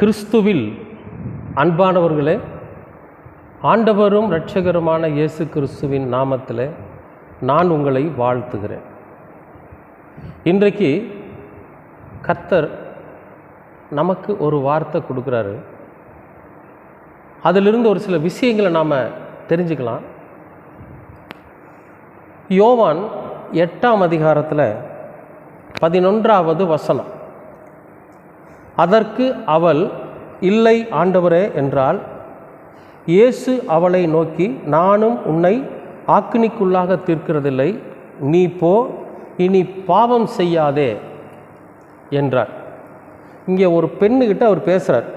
கிறிஸ்துவில் அன்பானவர்களே ஆண்டவரும் இரட்சகருமான இயேசு கிறிஸ்துவின் நாமத்தில் நான் உங்களை வாழ்த்துகிறேன். இன்றைக்கு கர்த்தர் நமக்கு ஒரு வார்த்தை கொடுக்குறாரு. அதிலிருந்து ஒரு சில விஷயங்களை நாம் தெரிஞ்சுக்கலாம். யோவான் எட்டாம் அதிகாரத்தில் பதினொன்றாவது வசனம். அதற்கு அவள் இல்லை ஆண்டவரே என்றால் இயேசு அவளை நோக்கி நானும் உன்னை ஆக்கினிக்குள்ளாக தீர்க்கிறதில்லை. நீ போ இனி பாவம் செய்யாதே என்றார். இங்கே ஒரு பெண்ணுக்கிட்ட அவர் பேசுகிறார்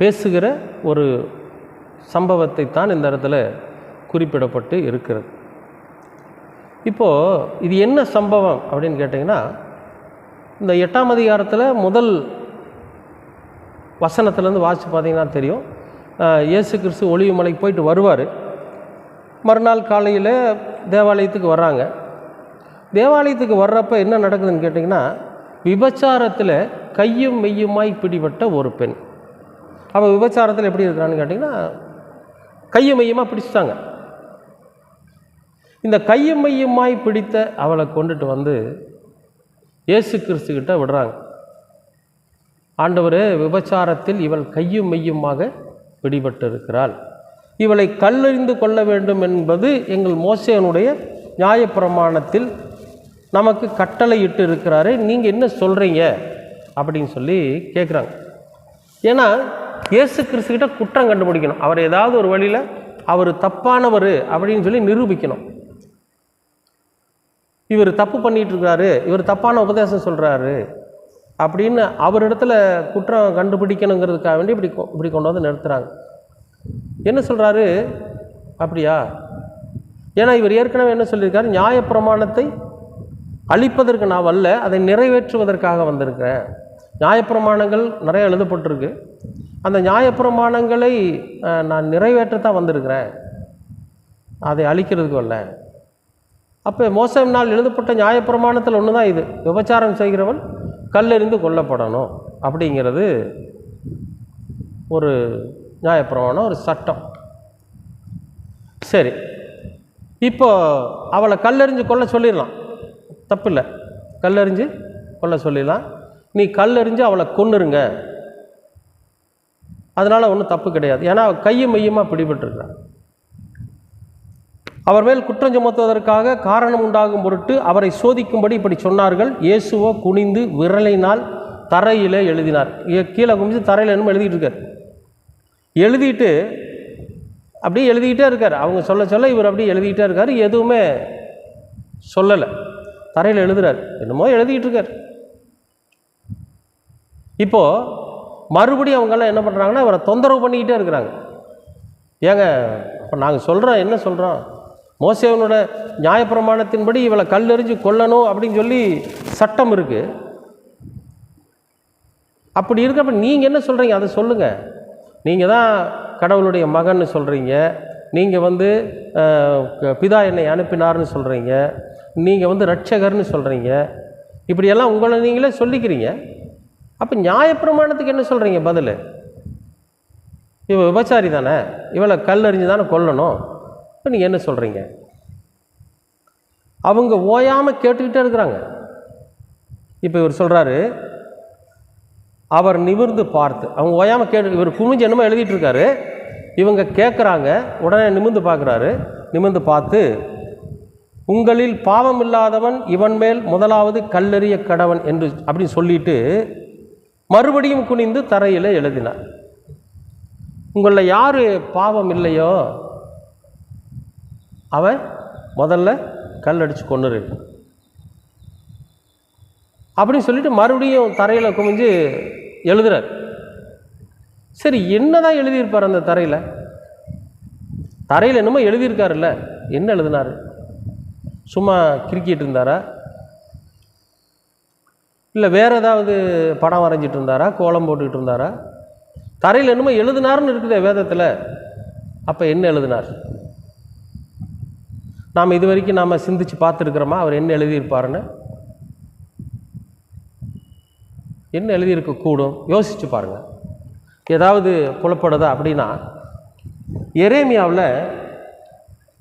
பேசுகிற ஒரு சம்பவத்தை தான் இந்த இடத்துல குறிப்பிடப்பட்டு இருக்கிறது. இப்போது இது என்ன சம்பவம் அப்படின்னு கேட்டிங்கன்னா இந்த எட்டாம் அதிகாரத்தில் முதல் வசனத்துலேருந்து வாசித்து பார்த்தீங்கன்னா தெரியும். இயேசு கிறிஸ்து ஒளிவு மலைக்கு போயிட்டு வருவார். மறுநாள் காலையில் தேவாலயத்துக்கு வர்றாங்க. தேவாலயத்துக்கு வர்றப்ப என்ன நடக்குதுன்னு கேட்டிங்கன்னா விபச்சாரத்தில் கையும் மெய்யுமாய் பிடிபட்ட ஒரு பெண். அவள் விபச்சாரத்தில் எப்படி இருக்கிறான்னு கேட்டிங்கன்னா கையும் மையமாக பிடிச்சிட்டாங்க. இந்த கையும் மையமாய் பிடித்த அவளை கொண்டுட்டு வந்து இயேசு கிறிஸ்துக்கிட்ட விடுறாங்க. ஆண்டவர் விபச்சாரத்தில் இவள் கையும் மெய்யுமாக பிடிபட்டிருக்கிறாள். இவளை கல்லறிந்து கொள்ள வேண்டும் என்பது எங்கள் மோசேனுடைய நியாயப்பிரமாணத்தில் நமக்கு கட்டளையிட்டு இருக்கிறாரு நீங்கள் என்ன சொல்கிறீங்க அப்படின்னு சொல்லி கேட்குறாங்க ஏன்னா இயேசு கிறிஸ்துக்கிட்ட குற்றம் கண்டுபிடிக்கணும். அவர் ஏதாவது ஒரு வழியில் அவர் தப்பானவர் அப்படின்னு சொல்லி நிரூபிக்கணும். இவர் தப்பு பண்ணிகிட்டு இருக்காரு இவர் தப்பான உபதேசம் சொல்கிறாரு அப்படின்னு அவரிடத்துல குற்றம் கண்டுபிடிக்கணுங்கிறதுக்காக வேண்டி இப்படி இப்படி கொண்டு வந்து நிறுத்துகிறாங்க என்ன சொல்கிறாரு அப்படியா? ஏன்னா இவர் ஏற்கனவே என்ன சொல்லியிருக்காரு? நியாயப்பிரமாணத்தை அழிப்பதற்கு நான் வரல அதை நிறைவேற்றுவதற்காக வந்திருக்கிறேன். நியாயப்பிரமாணங்கள் நிறைய எழுதப்பட்டிருக்கு. அந்த நியாயப்பிரமாணங்களை நான் நிறைவேற்றத்தான் வந்திருக்கிறேன். அதை அழிக்கிறதுக்கு வரல அப்போ மோசம் நாள் எழுதப்பட்ட நியாயப்பிரமாணத்தில் ஒன்று தான் இது. விபச்சாரம் செய்கிறவன் கல்லெறிந்து கொல்லப்படணும் அப்படிங்கிறது ஒரு நியாயப்பிரமாணம் ஒரு சட்டம். சரி. இப்போ அவளை கல்லெறிஞ்சு கொல்ல சொல்லிடலாம். தப்பில்லை. கல்லெறிஞ்சு கொல்ல சொல்லிடலாம். நீ கல்லெறிஞ்சு அவளை கொன்னுருங்க. அதனால் ஒன்றும் தப்பு கிடையாது. ஏன்னா அவ கையும் மையமாக பிடிபட்டிருக்கிறான் அவர் மேல் குற்றம் சுமத்துவதற்காக காரணம் உண்டாகும் பொருட்டு அவரை சோதிக்கும்படி இப்படி சொன்னார்கள். இயேசுவோ குனிந்து விரலினால் தரையில் எழுதினார். கீழே குமிஞ்சு தரையில் என்னமோ எழுதிட்டு இருக்கார். எழுதிட்டு அப்படியே எழுதிக்கிட்டே இருக்கார். அவங்க சொல்ல சொல்ல இவர் அப்படியே எழுதிக்கிட்டே இருக்கார். எதுவுமே சொல்லலை. தரையில் எழுதுறார். என்னமோ எழுதிக்கிட்டு இருக்கார். இப்போது மறுபடியும் அவங்கெல்லாம் என்ன பண்ணுறாங்கன்னா இவரை தொந்தரவு பண்ணிக்கிட்டே இருக்கிறாங்க. ஏங்க இப்போ நாங்கள் சொல்கிறோம் என்ன சொல்கிறோம் மோசேவனோட நியாயப்பிரமாணத்தின்படி இவளை கல்லெறிஞ்சு கொல்லணும் அப்படின்னு சொல்லி சட்டம் இருக்குது அப்படி இருக்கப்ப நீங்கள் என்ன சொல்கிறீங்க அதை சொல்லுங்கள் நீங்கள் தான் கடவுளுடைய மகன்னு சொல்கிறீங்க நீங்கள் வந்து பிதா என்னை அனுப்பினார்னு சொல்கிறீங்க நீங்கள் வந்து ரட்சகர்னு சொல்கிறீங்க இப்படியெல்லாம் உங்களை நீங்களே சொல்லிக்கிறீங்க. அப்போ நியாயப்பிரமாணத்துக்கு என்ன சொல்கிறீங்க பதில்? இவள் விபச்சாரி தானே. இவளை கல் அறிஞ்சு தானே கொல்லணும். இப்போ நீங்கள் என்ன சொல்கிறீங்க அவங்க ஓயாமல் கேட்டுக்கிட்டே இருக்கிறாங்க. இப்போ இவர் சொல்கிறாரு அவர் நிமிர்ந்து பார்த்து அவங்க ஓயாமல் கேட்டு இவர் குமிஞ்சு என்னமோ எழுதிட்டு இருக்காரு. இவங்க கேட்குறாங்க உடனே நிமிர்ந்து பார்க்குறாரு. நிமிர்ந்து பார்த்து உங்களில் பாவம் இல்லாதவன் இவன் மேல் முதலாவது கல்லெறிய கடவன் என்று அப்படின்னு சொல்லிட்டு மறுபடியும் குனிந்து தரையில் எழுதினார். உங்களில் யார் பாவம் இல்லையோ அவன் முதல்ல கல் அடித்து கொண்டுரு அப்படின்னு சொல்லிட்டு மறுபடியும் தரையில் குமிஞ்சு எழுதுறார். சரி என்னதான் எழுதியிருப்பார் அந்த தரையில்? தரையில் என்னமோ எழுதியிருக்காருல்ல. என்ன எழுதினார்? சும்மா கிரிக்கிட்டு இருந்தாரா? இல்லை வேறு ஏதாவது படம் வரைஞ்சிட்டு இருந்தாரா? கோலம் போட்டுக்கிட்டு இருந்தாரா? தரையில் என்னமோ எழுதினார்னு இருக்குதே வேதத்தில். அப்போ என்ன எழுதினார்? நாம் இது வரைக்கும் நாம் சிந்திச்சு பார்த்துருக்குறோமா? அவர் என்ன எழுதியிருப்பாருன்னு? என்ன எழுதியிருக்க கூடும்? யோசிச்சு ஏதாவது புலப்படுதா அப்படின்னா எரேமியாவில்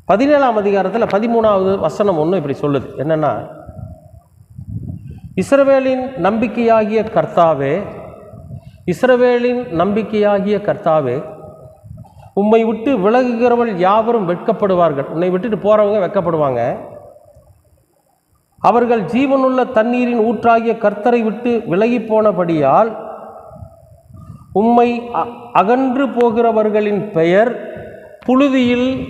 பதினேழாம் அதிகாரத்தில் பதிமூணாவது வசனம் ஒன்று இப்படி சொல்லுது. என்னன்னா இஸ்ரவேலின் நம்பிக்கையாகிய கர்த்தாவே இஸ்ரவேலின் நம்பிக்கையாகிய கர்த்தாவே உம்மை விட்டு விலகுகிறவள் யாவரும் வெட்கப்படுவார்கள். உன்னை விட்டுட்டு போகிறவங்க வெட்கப்படுவாங்க. அவர்கள் ஜீவனுள்ள தண்ணீரின் ஊற்றாகிய கர்த்தரை விட்டு விலகி போனபடியால் உம்மை அ- அகன்று போகிறவர்களின் பெயர் புழுதியில்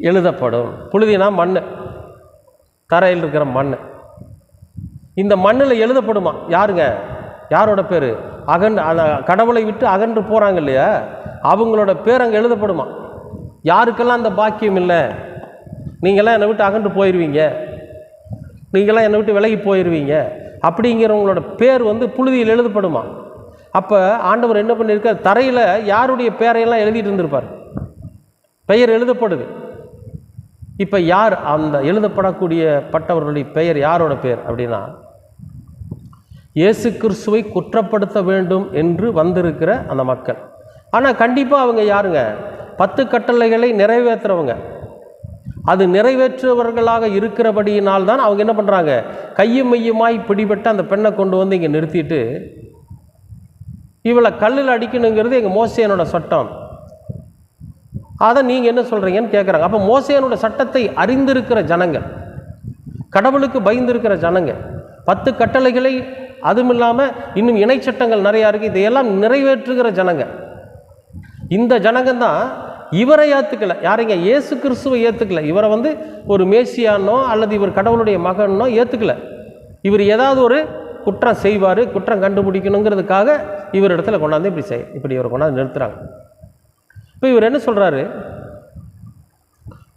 எழுதப்படும். புழுதினா மண் தரையில் இருக்கிற மண் இந்த மண்ணில் எழுதப்படுமா? யாருங்க? யாரோட பேர்? அகன் அந்த கடவுளை விட்டு அகன்று போகிறாங்க இல்லையா? அவங்களோட பேர் அங்கே எழுதப்படுமா? யாருக்கெல்லாம் அந்த பாக்கியம் இல்லை? நீங்களாம் என்னை விட்டு அகன்று போயிடுவீங்க நீங்களாம் என்னை விட்டு விலகி போயிடுவீங்க அப்படிங்கிறவங்களோட பேர் வந்து புழுதியில் எழுதப்படுமா? அப்போ ஆண்டவர் என்ன பண்ணியிருக்கார்? தரையில் யாருடைய பேரையெல்லாம் எழுதிட்டு இருந்திருப்பார்? பெயர் எழுதப்படுது. இப்போ யார் அந்த எழுதப்படக்கூடிய பட்டவர்களுடைய பெயர் யாரோட பெயர் அப்படின்னா இயேசு கிறிஸ்துவை குற்றப்படுத்த வேண்டும் என்று வந்திருக்கிற அந்த மக்கள். ஆனால் கண்டிப்பாக அவங்க யாருங்க? பத்து கட்டளைகளை நிறைவேற்றுறவங்க. அது நிறைவேற்றுபவர்களாக இருக்கிறபடியினால் தான் அவங்க என்ன பண்ணுறாங்க கையும் மையுமாய் பிடிபட்டு அந்த பெண்ணை கொண்டு வந்து இங்கே நிறுத்திட்டு இவளை கல்லில் அடிக்கணுங்கிறது எங்கள் மோசையனோட சட்டம். அதை நீங்கள் என்ன சொல்கிறீங்கன்னு கேட்குறாங்க அப்போ மோசையனோட சட்டத்தை அறிந்திருக்கிற ஜனங்கள் கடவுளுக்கு பயந்திருக்கிற ஜனங்க பத்து கட்டளைகளை அதுவும் இல்லாமல் இன்னும் இணை சட்டங்கள் நிறையா இருக்குது இதையெல்லாம் நிறைவேற்றுகிற ஜனங்கள். இந்த ஜனங்க தான் இவரை ஏற்றுக்கலை யாரைங்க? இயேசு கிறிஸ்துவை ஏற்றுக்கலை இவரை வந்து ஒரு மேசியானோ அல்லது இவர் கடவுளுடைய மகனோ ஏற்றுக்கலை இவர் ஏதாவது ஒரு குற்றம் செய்வார் குற்றம் கண்டுபிடிக்கணுங்கிறதுக்காக இவர் இடத்துல கொண்டாந்து இப்படி செய் இப்படி இவரை கொண்டாந்து நிறுத்துகிறாங்க இப்போ இவர் என்ன சொல்கிறாரு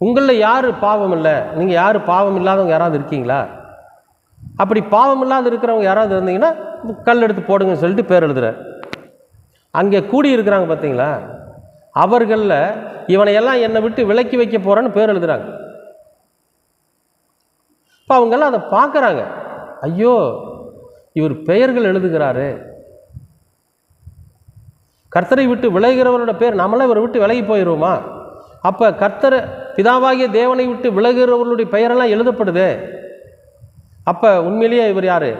உங்களில் யார் பாவம் இல்லை? நீங்கள் யார் பாவம் இல்லாதவங்க யாராவது இருக்கீங்களா? அப்படி பாவம் இல்லாத இருக்கிறவங்க யாராவது இருந்தீங்கன்னா கல் எடுத்து போடுங்கன்னு சொல்லிட்டு பேர் எழுதுறார். அங்கே கூடி இருக்கிறாங்க பார்த்தீங்களா அவர்களில் இவனையெல்லாம் என்னை விட்டு விலக்கி வைக்க போகிறேன்னு பேர் எழுதுறாங்க. இப்போ அவங்கெல்லாம் அதை பார்க்குறாங்க. ஐயோ இவர் பெயர்கள் எழுதுகிறாரு. கர்த்தரை விட்டு விலகிறவரோட பேர் நம்மளாம் இவரை விட்டு விலகி போயிடுவோமா அப்போ கர்த்தரை பிதாவாகிய தேவனை விட்டு விலகிறவர்களுடைய பெயரெல்லாம் எழுதப்படுதே. அப்போ உண்மையிலேயே இவர் யார்?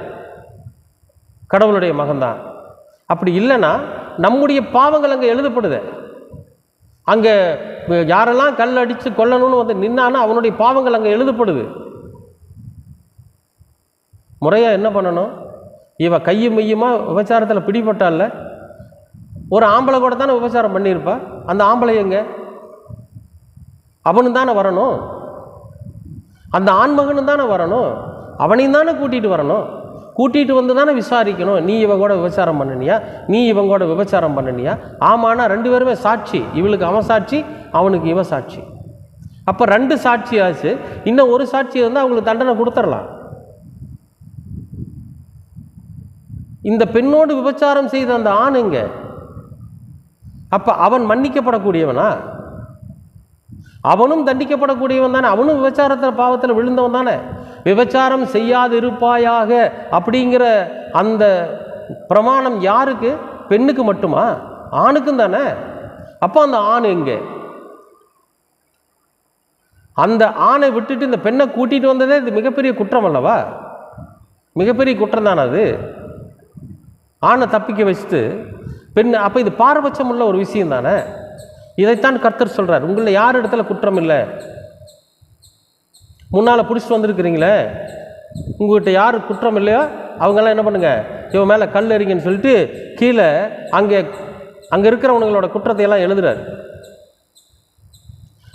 கடவுளுடைய மகன்தான். அப்படி இல்லைன்னா நம்முடைய பாவங்கள் அங்கே எழுதப்படுது. அங்கே யாரெல்லாம் கல் அடித்து கொல்லணும்னு வந்து நின்னானா அவனுடைய பாவங்கள் அங்கே எழுதப்படுது. முறையாக என்ன பண்ணணும்? இவ கையும் மையுமா விபச்சாரத்தில் பிடிபட்டால ஒரு ஆம்பளை கூட தானே விபச்சாரம் பண்ணியிருப்பா? அந்த ஆம்பளை எங்க? அவனு தானே வரணும். அந்த ஆண்மகனு தானே வரணும். அவனையும் தானே கூட்டிகிட்டு வரணும். கூட்டிகிட்டு வந்து தானே விசாரிக்கணும். நீ இவன் கூட விபச்சாரம் பண்ணனியா? நீ இவன் கூட விபச்சாரம் பண்ணனியா? ஆமானா ரெண்டு பேருமே சாட்சி. இவளுக்கு அவன் சாட்சி அவனுக்கு இவன் சாட்சி. அப்போ ரெண்டு சாட்சி ஆச்சு. இன்னும் ஒரு சாட்சி இருந்தால் அவங்களுக்கு தண்டனை கொடுத்துடலாம். இந்த பெண்ணோடு விபச்சாரம் செய்த அந்த ஆண் எங்க? அப்போ அவன் மன்னிக்கப்படக்கூடியவனா? அவனும் தண்டிக்கப்படக்கூடியவன் தானே. அவனும் விபச்சாரத்தில் பாவத்தில் விழுந்தவன் தானே. விபச்சாரம் செய்யாதிருப்பாயாக அப்படிங்கிற அந்த பிரமாணம் யாருக்கு? பெண்ணுக்கு மட்டுமா? ஆணுக்கும் தானே? அப்போ அந்த ஆண் எங்கே? அந்த ஆணை விட்டுட்டு இந்த பெண்ணை கூட்டிகிட்டு வந்ததே இது மிகப்பெரிய குற்றம் அல்லவா? மிகப்பெரிய குற்றம் தானே அது? ஆணை தப்பிக்க வச்சுட்டு பெண் அப்போ இது பாரபட்சம் உள்ள ஒரு விஷயம் தானே? இதைத்தான் கர்த்தர் சொல்கிறார் உங்களில் யார் இடத்துல குற்றம் இல்லை? முன்னால் பிடிச்சிட்டு வந்திருக்கிறீங்களே? உங்கள்கிட்ட யார் குற்றம் இல்லையோ அவங்கெல்லாம் என்ன பண்ணுங்கள் இவன் மேலே கல் எறிங்கன்னு சொல்லிட்டு கீழே அங்கே அங்கே இருக்கிறவனுங்களோட குற்றத்தையெல்லாம் எழுதுறாரு.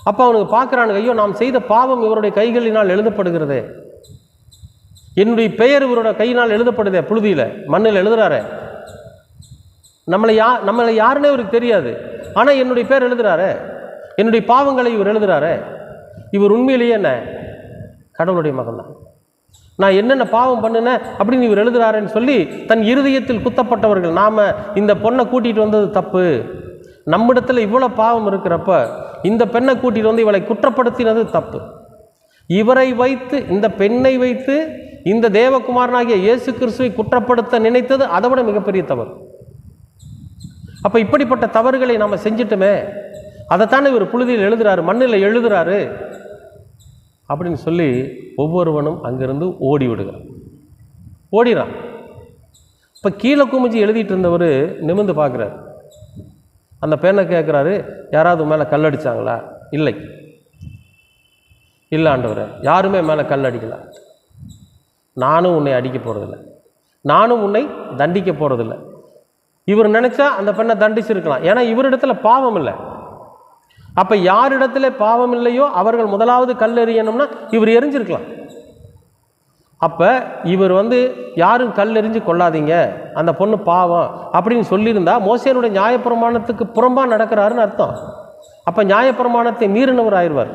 அப்போ அவனுக்கு பார்க்குறானுங்க ஐயோ நாம் செய்த பாவம் இவருடைய கைகளினால் எழுதப்படுகிறதே. என்னுடைய பெயர் இவரோட கையினால் எழுதப்படுதே. புழுதியில் மண்ணில் எழுதுறாரு. நம்மளை யா நம்மளை யாருன்னே இவருக்கு தெரியாது. ஆனால் என்னுடைய பேர் எழுதுறாரு. என்னுடைய பாவங்களை இவர் எழுதுறாரு. இவர் உண்மையிலேயே என்ன? கடவுளுடைய மகன் தான் நான் என்னென்ன பாவம் பண்ணினேன் அப்படின்னு இவர் எழுதுகிறாருன்னு சொல்லி தன் இருதயத்தில் குத்தப்பட்டவர்கள் நாம் இந்த பொண்ணை கூட்டிகிட்டு வந்தது தப்பு. நம்மிடத்தில் இவ்வளோ பாவம் இருக்கிறப்ப இந்த பெண்ணை கூட்டிகிட்டு வந்து இவளை குற்றப்படுத்தினது தப்பு. இவரை வைத்து இந்த பெண்ணை வைத்து இந்த தேவகுமாரனாகிய இயேசு கிறிஸ்துவை குற்றப்படுத்த நினைத்தது அதை விட மிகப்பெரிய தவறு. அப்போ இப்படிப்பட்ட தவறுகளை நம்ம செஞ்சிட்டோமே. அதைத்தானே இவர் புழுதியில் எழுதுறாரு மண்ணில் எழுதுறாரு. அப்படின்னு சொல்லி ஒவ்வொருவனும் அங்கிருந்து ஓடி விடுகிறான் ஓடிறான். இப்போ கீழே குமிஞ்சி எழுதிட்டு இருந்தவர் நிமிர்ந்து பார்க்குறாரு. அந்த பெண்ணை கேட்குறாரு யாராவது மேலே கல் அடிச்சாங்களா? இல்லை. இல்லை யாருமே மேலே கல் அடிக்கல. நானும் உன்னை அடிக்க போகிறதில்ல நானும் உன்னை தண்டிக்க போகிறதில்ல இவர் நினச்சா அந்த பெண்ணை தண்டிச்சிருக்கலாம். ஏன்னா இவரிடத்துல பாவம் இல்லை. அப்போ யாரிடத்துல பாவம் இல்லையோ அவர்கள் முதலாவது கல் எறியணும்னா இவர் எரிஞ்சிருக்கலாம். அப்போ இவர் வந்து யாரும் கல் எறிஞ்சு கொள்ளாதீங்க அந்த பொண்ணு பாவம் அப்படின்னு சொல்லியிருந்தா மோசையனுடைய நியாயப்பிரமாணத்துக்கு புறம்பாக நடக்கிறாருன்னு அர்த்தம். அப்போ நியாயப்பிரமாணத்தை மீறினவர் ஆயிடுவார்.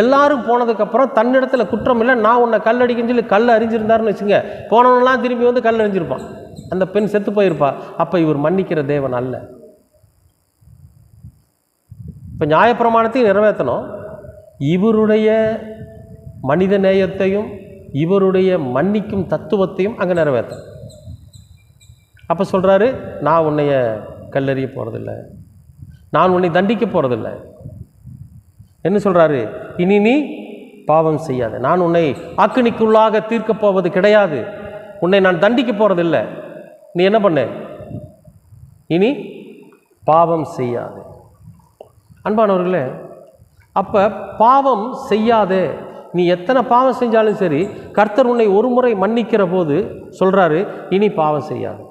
எல்லாரும் போனதுக்கப்புறம் தன்னிடத்தில் குற்றம் இல்லை நான் உன்னை கல் அடிக்கன்னு சொல்லி கல் அறிஞ்சிருந்தாருன்னு வச்சுங்க போனவனெல்லாம் திரும்பி வந்து கல் அறிஞ்சிருப்பான். அந்த பெண் செத்து போயிருப்பா. அப்போ இவர் மன்னிக்கிற தேவன் அல்ல. இப்போ நியாயப்பிரமாணத்தையும் நிறைவேற்றணும் இவருடைய மனித நேயத்தையும் இவருடைய மன்னிக்கும் தத்துவத்தையும் அங்கே நிறைவேற்றணும் அப்போ சொல்கிறாரு நான் உன்னைய கல்லறிய போகிறதில்ல நான் உன்னை தண்டிக்க போகிறதில்ல என்ன சொல்கிறாரு இனி நீ பாவம் செய்யாத. நான் உன்னை ஆக்கினிக்குள்ளாக தீர்க்கப் போவது கிடையாது. உன்னை நான் தண்டிக்க போகிறதில்ல நீ என்ன பண்ண? இனி பாவம் செய்யாது. அன்பானவர்களே அப்போ பாவம் செய்யாதே. நீ எத்தனை பாவம் செஞ்சாலும் சரி கர்த்தர் உன்னை ஒரு முறை மன்னிக்கிற போது சொல்கிறாரு இனி பாவம் செய்யாது.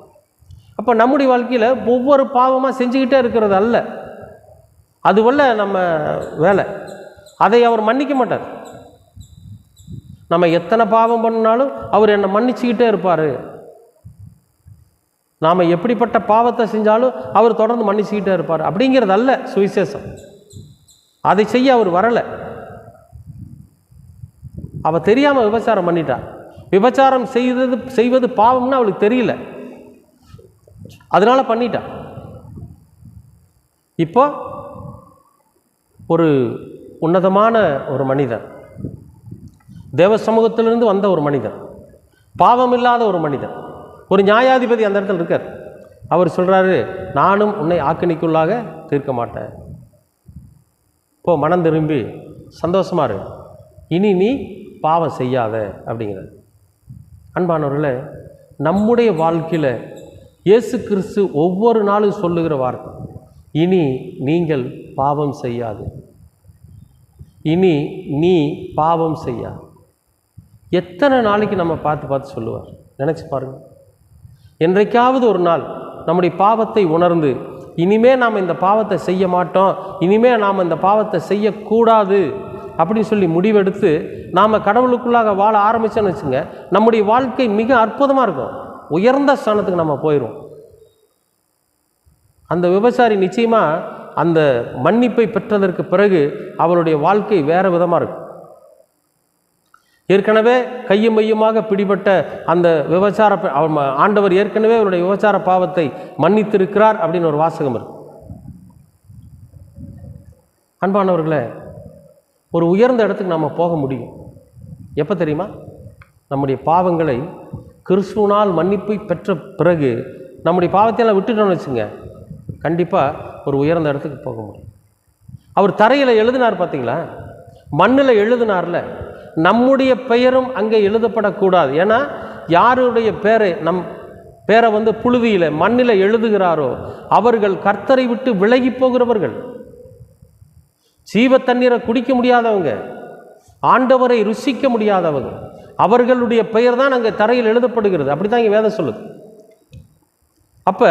அப்போ நம்முடைய வாழ்க்கையில் ஒவ்வொரு பாவமாக செஞ்சுக்கிட்டே இருக்கிறது அல்ல. அதுவல்ல நம்ம வேலை. அதை அவர் மன்னிக்க மாட்டார். நம்ம எத்தனை பாவம் பண்ணாலும் அவர் என்னை மன்னிச்சுக்கிட்டே இருப்பார். நாம் எப்படிப்பட்ட பாவத்தை செஞ்சாலும் அவர் தொடர்ந்து மன்னிச்சுக்கிட்டே இருப்பார். அப்படிங்கிறது அல்ல சுவிசேஷம். அதை செய்ய அவர் வரலை. அவள் தெரியாமல் விபச்சாரம் பண்ணிட்டா. விபச்சாரம் செய்தது செய்வது பாவம்னு அவளுக்கு தெரியல. அதனால பண்ணிட்டா. இப்போ ஒரு உன்னதமான ஒரு மனிதன் தேவ சமூகத்திலிருந்து வந்த ஒரு மனிதன் பாவம் இல்லாத ஒரு மனிதன் ஒரு நியாயாதிபதி அந்த இடத்துல இருக்கார். அவர் சொல்கிறாரு நானும் உன்னை ஆக்கணிக்குள்ளாக தீர்க்க மாட்டேன். இப்போ மனம் திரும்பி சந்தோஷமா இரு. இனி நீ பாவம் செய்யாத. அப்படிங்கிறார். அன்பானவர்களே நம்முடைய வாழ்க்கையில் இயேசு கிறிஸ்து ஒவ்வொரு நாளும் சொல்லுகிற வார்த்தை இனி நீங்கள் பாவம் செய்யாது. இனி நீ பாவம் செய்யாது. எத்தனை நாளைக்கு நம்ம பார்த்து பார்த்து சொல்லுவார்? நினச்சி பாருங்கள் என்றைக்காவது ஒரு நாள் நம்முடைய பாவத்தை உணர்ந்து இனிமே நாம் இந்த பாவத்தை செய்ய மாட்டோம் இனிமே நாம் இந்த பாவத்தை செய்யக்கூடாது அப்படின்னு சொல்லி முடிவெடுத்து நாம் கடவுளுக்குள்ளாக வாழ ஆரம்பித்தோன்னு வச்சுங்க நம்முடைய வாழ்க்கை மிக அற்புதமாக இருக்கும். உயர்ந்த ஸ்தானத்துக்கு நம்ம போயிடும் அந்த விபச்சாரி நிச்சயமாக அந்த மன்னிப்பை பெற்றதற்கு பிறகு அவளுடைய வாழ்க்கை வேறு விதமாக இருக்கும். ஏற்கனவே கையும் மையுமாக பிடிபட்ட அந்த விபச்சார அவ- ம- ஆண்டவர் ஏற்கனவே அவருடைய விபச்சார பாவத்தை மன்னித்திருக்கிறார் அப்படின்னு ஒரு வாசகம் இருக்கு. அன்பானவர்களே ஒரு உயர்ந்த இடத்துக்கு நம்ம போக முடியும். எப்போ தெரியுமா? நம்முடைய பாவங்களை கிறிஸ்துவனால் மன்னிப்பை பெற்ற பிறகு நம்முடைய பாவத்தையெல்லாம் விட்டுட்டோம்னு வச்சுங்க கண்டிப்பாக ஒரு உயர்ந்த இடத்துக்கு போக முடியும். அவர் தரையில் எழுதினார் பார்த்தீங்களா மண்ணில் எழுதினார்ல நம்முடைய பெயரும் அங்கே எழுதப்படக்கூடாது. ஏன்னா யாருடைய பேரை நம் பேரை வந்து புழுதியில் மண்ணில் எழுதுகிறாரோ அவர்கள் கர்த்தரை விட்டு விலகி போகிறவர்கள். சீவ தண்ணீரை குடிக்க முடியாதவங்க ஆண்டவரை ருசிக்க முடியாதவங்க அவர்களுடைய பெயர் தான் அங்கே தரையில் எழுதப்படுகிறது. அப்படி தான் இங்கே வேதம் சொல்லுது. அப்போ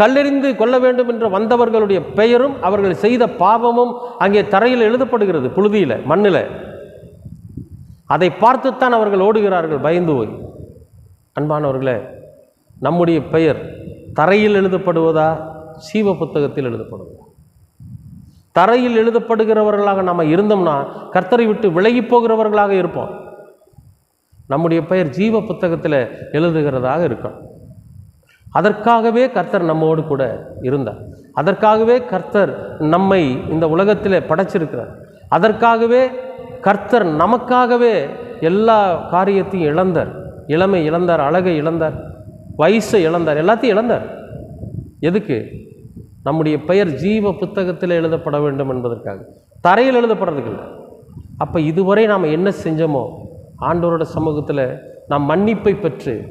கல்லெறிந்து கொள்ள வேண்டும் என்று வந்தவர்களுடைய பெயரும் அவர்கள் செய்த பாவமும் அங்கே தரையில் எழுதப்படுகிறது புழுதியில் மண்ணில். அதை பார்த்துத்தான் அவர்கள் ஓடுகிறார்கள் பயந்து போய். அன்பானவர்களே நம்முடைய பெயர் தரையில் எழுதப்படுவதா சீவ புத்தகத்தில் எழுதப்படுவதா? தரையில் எழுதப்படுகிறவர்களாக நாம் இருந்தோம்னா கர்த்தரை விட்டு விலகி போகிறவர்களாக இருப்போம். நம்முடைய பெயர் ஜீவ புத்தகத்தில் எழுதுகிறதாக இருக்கும் அதற்காகவே கர்த்தர் நம்மோடு கூட இருந்தார். அதற்காகவே கர்த்தர் நம்மை இந்த உலகத்தில் படைச்சிருக்கிறார். அதற்காகவே கர்த்தர் நமக்காகவே எல்லா காரியத்தையும் இழந்தார். இளமை இழந்தார் அழகை இழந்தார் வயசை இழந்தார் எல்லாத்தையும் இழந்தார். எதுக்கு? நம்முடைய பெயர் ஜீவ புத்தகத்தில் எழுதப்பட வேண்டும் என்பதற்காக. தரையில் எழுதப்படுறதுக்கு இல்லை. அப்போ இதுவரை நாம் என்ன செஞ்சோமோ ஆண்டவரோட சமூகத்தில் நாம் மன்னிப்பை பெற்று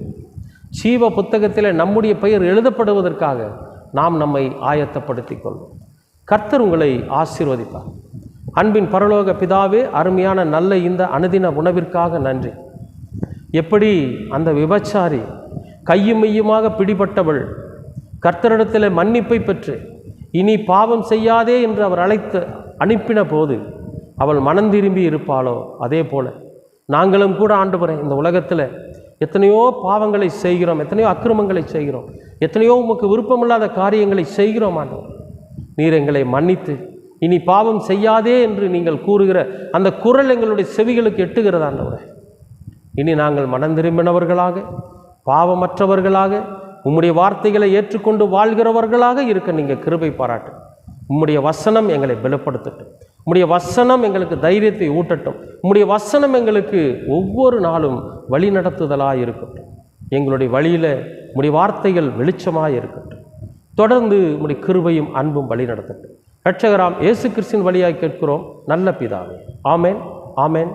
ஜீவ புத்தகத்தில் நம்முடைய பெயர் எழுதப்படுவதற்காக நாம் நம்மை ஆயத்தப்படுத்திக் கொள்வோம். கர்த்தர் உங்களை ஆசீர்வதிப்பார். அன்பின் பரலோக பிதாவே அருமையான நல்ல இந்த அனுதின உணவிற்காக நன்றி. எப்படி அந்த விபச்சாரி கையும் மெய்யுமாக பிடிபட்டவள் கர்த்தரிடத்தில் மன்னிப்பை பெற்று இனி பாவம் செய்யாதே என்று அவர் அழைத்து அனுப்பின போது அவள் மனம் திரும்பி இருப்பாளோ? அதே போல நாங்களும் கூட ஆண்டவரே இந்த உலகத்தில் எத்தனையோ பாவங்களை செய்கிறோம் எத்தனையோ அக்கிரமங்களை செய்கிறோம் எத்தனையோ உமக்கு விருப்பமில்லாத காரியங்களை செய்கிறோம் ஆண்டவர். நீர் எங்களை மன்னித்து இனி பாவம் செய்யாதே என்று நீங்கள் கூறுகிற அந்த குரல் எங்களுடைய செவிகளுக்கு எட்டுகிறது ஆண்டவரே? இனி நாங்கள் மனம் திரும்பினவர்களாக பாவமற்றவர்களாக உம்முடைய வார்த்தைகளை ஏற்றுக்கொண்டு வாழ்கிறவர்களாக இருக்க நீங்கள் கிருபை பாராட்டு. உம்முடைய வசனம் எங்களை பலப்படுத்தட்டும். உம்முடைய வசனம் எங்களுக்கு தைரியத்தை ஊட்டட்டும். உம்முடைய வசனம் எங்களுக்கு ஒவ்வொரு நாளும் வழி நடத்துதலாக இருக்கட்டும். எங்களுடைய வழியில் உம்முடைய வார்த்தைகள் வெளிச்சமாக இருக்கட்டும். தொடர்ந்து உம்முடைய கிருபையும் அன்பும் வழி நடத்தட்டும். ரட்சகராம் இயேசு கிறிஸ்தின் வழியாக கேட்கிறோம். நல்ல பிதாவே. ஆமேன் ஆமேன்.